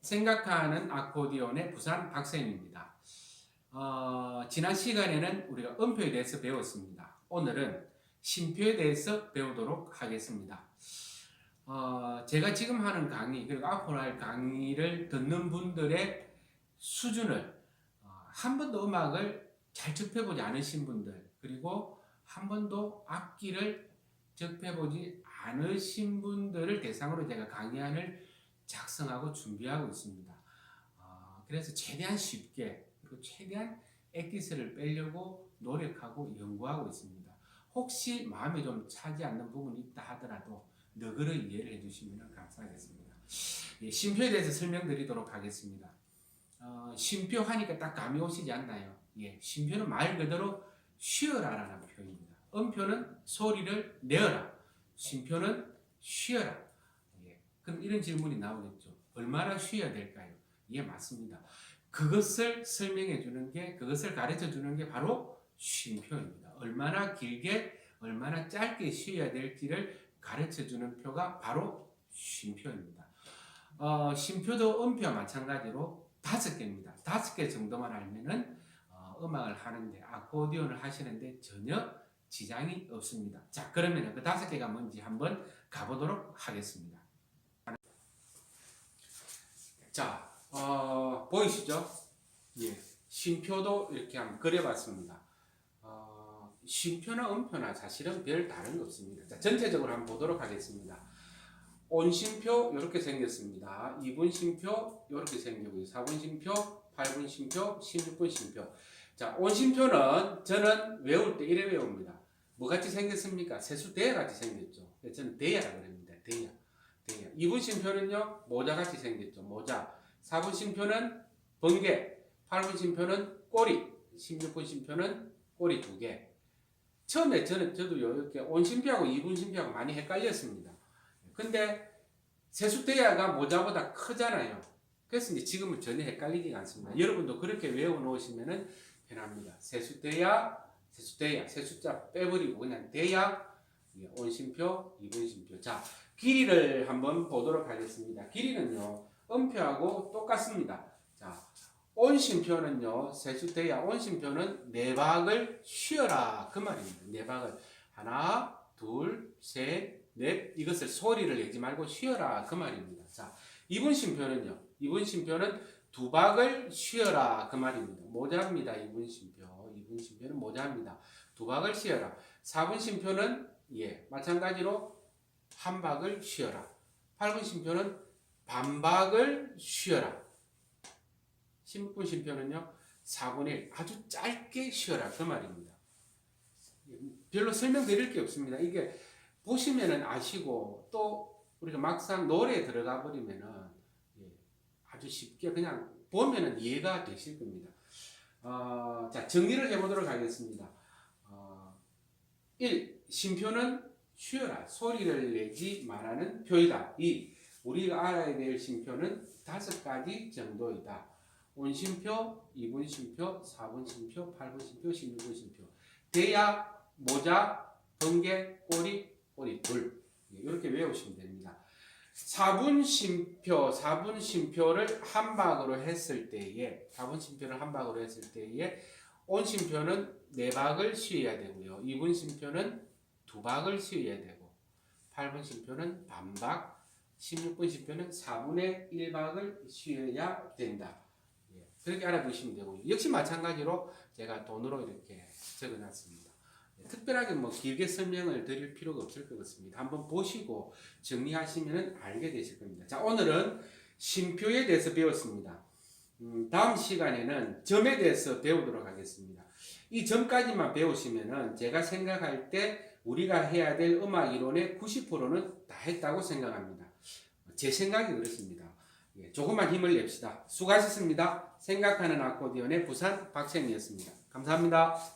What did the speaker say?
생각하는 아코디온의 부산 박쌤입니다. 어, 지난 시간에는 우리가 음표에 대해서 배웠습니다. 오늘은 심표에 대해서 배우도록 하겠습니다. 어, 제가 지금 하는 강의 그리고 앞으로 할 강의를 듣는 분들의 수준을 어, 한 번도 음악을 잘 접해보지 않으신 분들 그리고 한 번도 악기를 접해보지 않으신 분들을 대상으로 제가 강의안을 작성하고 준비하고 있습니다. 어, 그래서 최대한 쉽게 그리고 최대한 액기스를 빼려고 노력하고 연구하고 있습니다. 혹시 마음에 좀 차지 않는 부분이 있다 하더라도 너그러 이해를 해주시면 감사하겠습니다. 예, 심표에 대해서 설명드리도록 하겠습니다. 어, 심표 하니까 딱 감이 오시지 않나요? 예, 심표는 말 그대로 쉬어라라는 표현입니다. 음표는 소리를 내어라. 심표는 쉬어라. 예, 그럼 이런 질문이 나오겠죠. 얼마나 쉬어야 될까요? 예, 맞습니다. 그것을 설명해 주는 게, 그것을 가르쳐 주는 게 바로 쉼표입니다. 얼마나 길게, 얼마나 짧게 쉬어야 될지를 가르쳐 주는 표가 바로 쉼표입니다. 어, 쉼표도 음표와 마찬가지로 다섯 개입니다. 다섯 개 정도만 알면은 어, 음악을 하는데 아코디언을 하시는데 전혀 지장이 없습니다. 자, 그러면 그 다섯 개가 뭔지 한번 가보도록 하겠습니다. 자, 어, 보이시죠? 예, 쉼표도 이렇게 한번 그려봤습니다. 어, 쉼표나 음표나 사실은 별 다른 거 없습니다. 자, 전체적으로 한번 보도록 하겠습니다. 온쉼표 이렇게 생겼습니다. 2분 쉼표 이렇게 생기고요. 4분 쉼표, 8분 쉼표, 16분 쉼표. 자, 온쉼표는 저는 외울 때 이래 외웁니다. 뭐 같이 생겼습니까? 세수 대야 같이 생겼죠. 그래서 저는 대야라고 합니다. 대야. 대야. 2분 쉼표는요, 모자 같이 생겼죠. 모자. 4분 쉼표는 번개. 8분 쉼표는 꼬리. 16분 쉼표는 꼬리 두 개. 처음에 저는 저도요, 이렇게 온쉼표하고 2분 쉼표하고 많이 헷갈렸습니다. 근데 세수대야가 모자보다 크잖아요. 그래서 이제 지금은 전혀 헷갈리지가 않습니다. 여러분도 그렇게 외워 놓으시면은 편합니다. 세수대야, 세수대야, 세수자 빼버리고 그냥 대야, 예, 온심표, 이분심표. 자, 길이를 한번 보도록 하겠습니다. 길이는요, 음표하고 똑같습니다. 자, 온심표는요, 세수대야, 온심표는 네 박을 쉬어라. 그 말입니다. 네 박을. 하나, 둘, 셋, 넷. 이것을 소리를 내지 말고 쉬어라. 그 말입니다. 자, 이분심표는요, 이분심표는 두 박을 쉬어라. 그 말입니다. 모자입니다. 이분심표. 이분심표는 모자입니다. 두 박을 쉬어라. 4분 심표는 예, 마찬가지로 한 박을 쉬어라. 8분 심표는 반박을 쉬어라. 16분 심표는요, 4분의 1 아주 짧게 쉬어라. 그 말입니다. 별로 설명드릴 게 없습니다. 이게 보시면은 아시고 또 우리가 막상 노래에 들어가 버리면은 예, 아주 쉽게 그냥 보면은 이해가 되실 겁니다. 어, 자, 정리를 해보도록 하겠습니다. 어, 1. 심표는 쉬어라. 소리를 내지 말하는 표이다. 2. 우리가 알아야 될 심표는 다섯 가지 정도이다. 온심표, 2분 심표, 4분 심표, 8분 심표, 16분 심표. 대야, 모자, 번개, 꼬리, 꼬리 둘. 이렇게 외우시면 됩니다. 4분 심표, 4분 심표를 한 박으로 했을 때에, 4분 심표를 한 박으로 했을 때에, 온 심표는 네 박을 쉬어야 되고요. 2분 심표는 두 박을 쉬어야 되고, 8분 심표는 반박, 16분 심표는 4분의 1박을 쉬어야 된다. 예, 그렇게 알아두시면 되고요. 역시 마찬가지로 제가 돈으로 이렇게 적어놨습니다. 예, 특별하게 뭐 길게 설명을 드릴 필요가 없을 것 같습니다. 한번 보시고 정리하시면 알게 되실 겁니다. 자, 오늘은 심표에 대해서 배웠습니다. 음, 다음 시간에는 점에 대해서 배우도록 하겠습니다. 이 점까지만 배우시면은 제가 생각할 때 우리가 해야 될 음악 이론의 90%는 다 했다고 생각합니다. 제 생각이 그렇습니다. 예, 조금만 힘을 냅시다. 수고하셨습니다. 생각하는 아코디언의 부산 박생이었습니다. 감사합니다.